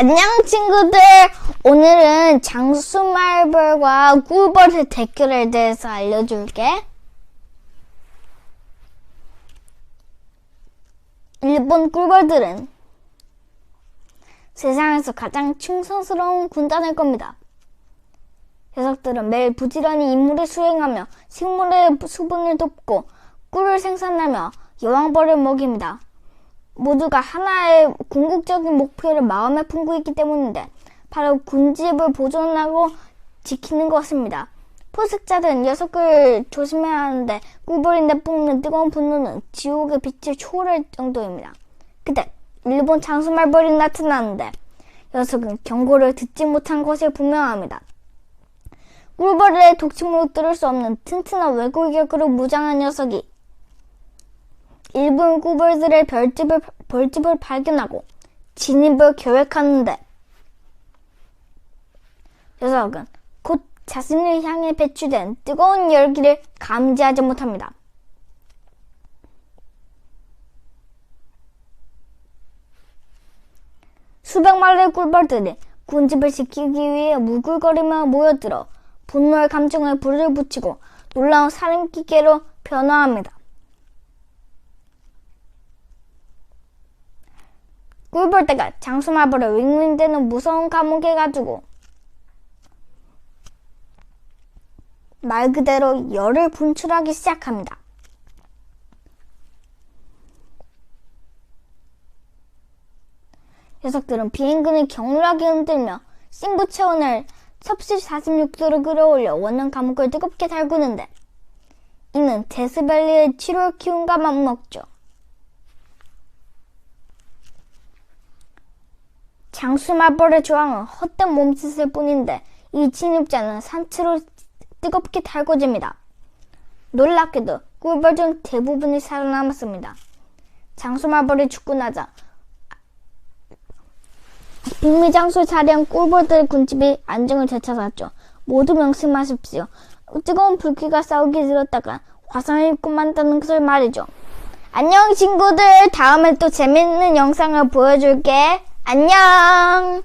안녕 친구들. 오늘은 장수말벌과 꿀벌의 대결에 대해서 알려줄게. 일본 꿀벌들은 세상에서 가장 충성스러운 군단일 겁니다. 녀석들은 매일 부지런히 임무를 수행하며 식물의 수분을 돕고 꿀을 생산하며 여왕벌을 먹입니다 모두가 하나의 궁극적인 목표를 마음에 품고 있기 때문인데 바로 군집을 보존하고 지키는 것입니다. 포식자들은 녀석을 조심해야 하는데 꿀벌이 내뿜는 뜨거운 분노는 지옥의 빛을 초월할 정도입니다. 그때 일본 장수말벌이 나타나는데 녀석은 경고를 듣지 못한 것이 분명합니다. 꿀벌의 독침으로 뚫을 수 없는 튼튼한 외골격으로 무장한 녀석이 일본 꿀벌들의 별집을, 벌집을 발견하고 진입을 계획하는데 녀석은 곧 자신을 향해 배출된 뜨거운 열기를 감지하지 못합니다. 수백 마리의 꿀벌들이 군집을 지키기 위해 무글거리며 모여들어 분노의 감정에 불을 붙이고 놀라운 살인 기계로 변화합니다. 꿀벌떼가 장수마벌을 윙윙대는 무서운 감옥에 가지고 말 그대로 열을 분출하기 시작합니다. 녀석들은 비행근을 격렬하게 흔들며 싱부 체온을 섭씨 46도로 끌어올려 원형 감옥을 뜨겁게 달구는데 이는 데스밸리의 7월 기온과 맞먹죠. 장수마벌의 조항은 헛된 몸짓일 뿐인데 이 진입자는 산채로 뜨겁게 달궈집니다. 놀랍게도 꿀벌 중 대부분이 살아남았습니다. 장수마벌이 죽고 나자 북미 장수 자리한 꿀벌들의 군집이 안정을 되찾았죠. 모두 명심하십시오. 뜨거운 불길과 싸우기 들었다가 화상을 입고 만다는 것을 말이죠. 안녕 친구들 다음에 또 재밌는 영상을 보여줄게. 안녕!